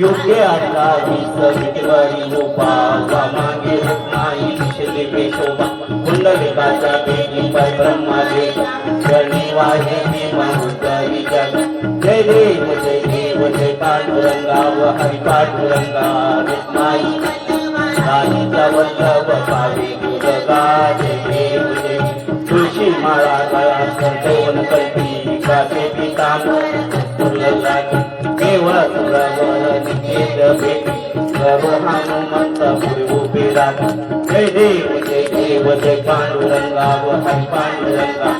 योग्य अठ्ठावीस विटेवरी उपासा मागे नाही शिले पेशोबा. कुंडलिकाचा देवी पाय ब्रह्मादे शनी वाहे मी मनुतरी जग. जय देव जय देव जय पांडुरंगा व हरि पांडुरंगा. नाही राणीचा वल्लभ पावे गुरगा जय देव जय तुळशी माळा गळा संतवन कल्पी. कासे पितांबर. सुरललागी केवळ तुला भेटी सर्व हनुमंत उभे जय देव जय देव जय पांडुरंगा। व हरी पांडुरंगा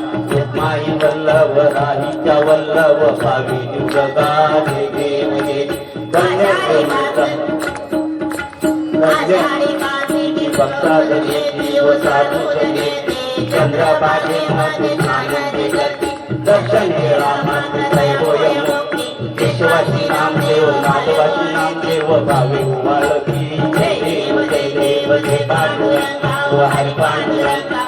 माई वल्लभ राहीच्या वल्लभ पावे दुर्गा जय देव जय भक्ता साधू चंद्रबागे मध्ये आनंदी करते। दर्शन वेळा मात्र दैवय केशवाची नामदेव नामदेव भावे जय देव जय देव जय पांडुरंगा व हरी पांडुरंगा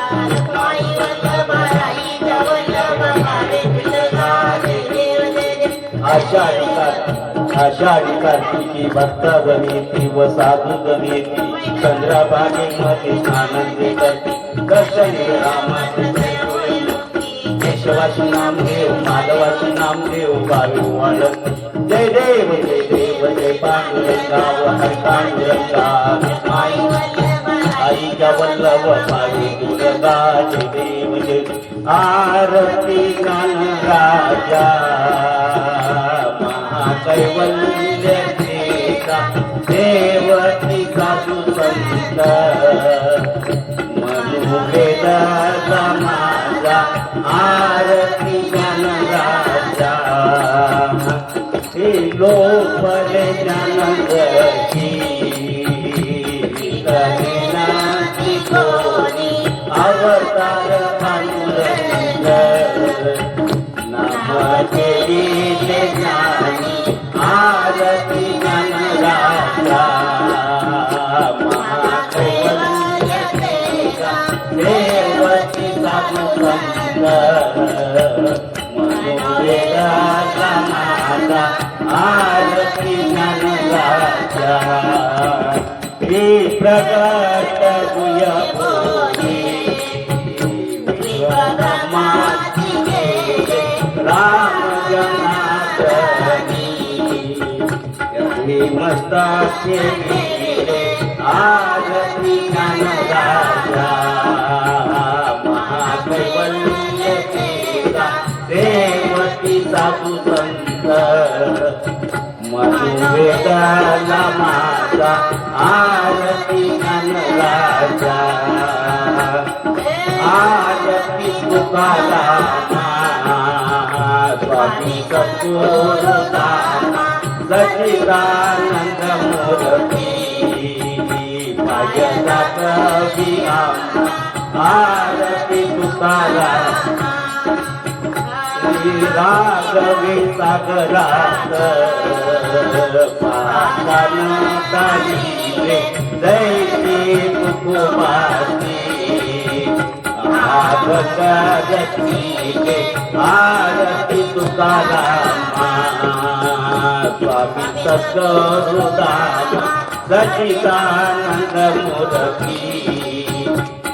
आषाढी कार्तिकी आषाढी कार्तिकी भक्ता गमेती व साधू गमेती चंद्राबागे मध्ये आनंद करते दर्शन रामाचे केशवाचं केशवाची नामदेव माधवाची नामदेव गावी वाळत जय देव जय देव जय पांडुरंगा व हर पांडुरंगा आई आईच्या वल्लभ पावी दुर्गा जय देव जय आरती गान राजा. महाकैवल्य देता देवती साधू संत. मनुवेद राजा आरती जन राजा हे लोपले जानंदची संत मनोवेदा समाजा आरती ज्ञान राजा हे राम जनार्दनी। हे आरती ज्ञान मधुवेदाला माता आरती ज्ञान आरती तुकाला स्वामी सद्गुरुदाना सचिदानंद मूर्ती कवी आरती राघवे सागरात. पालन काढिले दैती तुकुमाती आरती स्वामी सद्गुरुदान सचिदानंद मूर्ती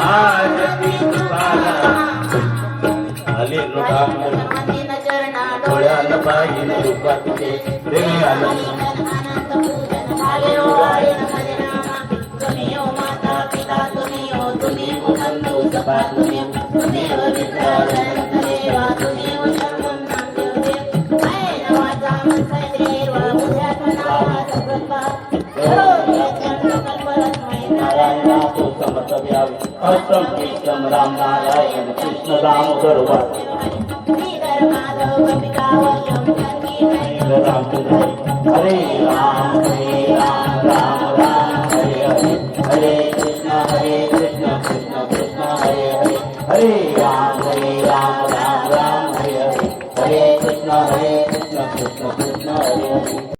आरती तुकारा आले डोळ्याला पाहिजे अष्टम कृष्णम राम नारायण कृष्ण दामोदर हरे राम हरे राम राम राम हरे हरे हरे कृष्ण हरे कृष्ण कृष्ण कृष्ण हरे हरे हरे राम हरे राम राम राम हरे हरे हरे कृष्ण हरे कृष्ण कृष्ण कृष्ण हरे हरे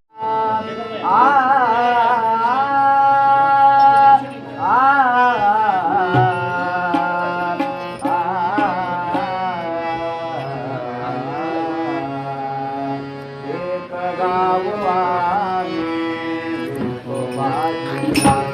我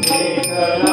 वाचना